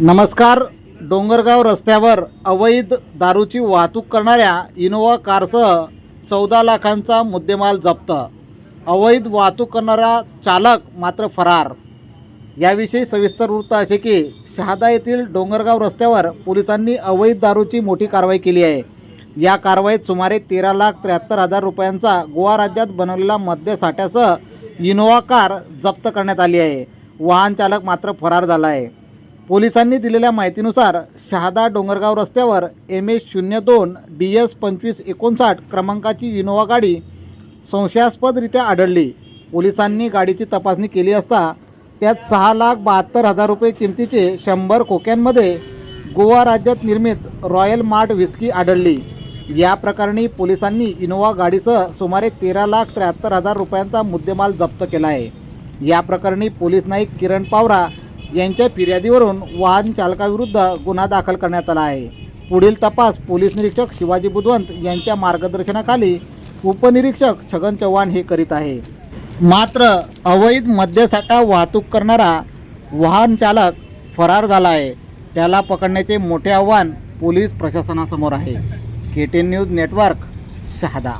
नमस्कार. डोंगरगाव रस्त्यावर अवैध दारूची वाहतूक करणाऱ्या इनोवा कारसह चौदा लाखांचा मुद्देमाल जप्त. अवैध वाहतूक करणारा चालक मात्र फरार. याविषयी सविस्तर वृत्त असे की शहादा येथील डोंगरगाव रस्त्यावर पोलिसांनी अवैध दारूची मोठी कारवाई केली आहे. या कारवाईत सुमारे तेरा लाख त्र्याहत्तर हजार रुपयांचा गोवा राज्यात बनवलेला मद्यसाठ्यासह इनोवा कार जप्त करण्यात आली आहे. वाहन चालक मात्र फरार झाला आहे. पोलिसांनी दिलेल्या माहितीनुसार शहादा डोंगरगाव रस्त्यावर एम एस शून्य दोन डी एस पंचवीस एकोणसाठ क्रमांकाची इनोवा गाडी संशयास्पदरित्या आढळली. पोलिसांनी गाडीची तपासणी केली असता त्यात सहा लाख बहात्तर हजार रुपये किमतीचे शंभर खोक्यांमध्ये गोवा राज्यात निर्मित रॉयल मार्ट व्हिस्की आढळली. या प्रकरणी पोलिसांनी इनोवा गाडीसह सुमारे तेरा लाख त्र्याहत्तर हजार रुपयांचा मुद्देमाल जप्त केला आहे. या प्रकरणी पोलीस नाईक किरण पावरा यांच्या फिर्यादीवरून वाहन चालकाविरुद्ध गुन्हा दाखल करण्यात आला आहे. पुढील तपास पोलीस निरीक्षक शिवाजी बुधवंत यांच्या मार्गदर्शनाखाली उपनिरीक्षक छगन चव्हाण हे करीत आहे. मात्र अवैध मद्यसाठा वाहतूक करणारा वाहन चालक फरार झाला आहे. त्याला पकडण्याचे मोठे आव्हान पोलीस प्रशासनासमोर आहे. K T news network Shahada.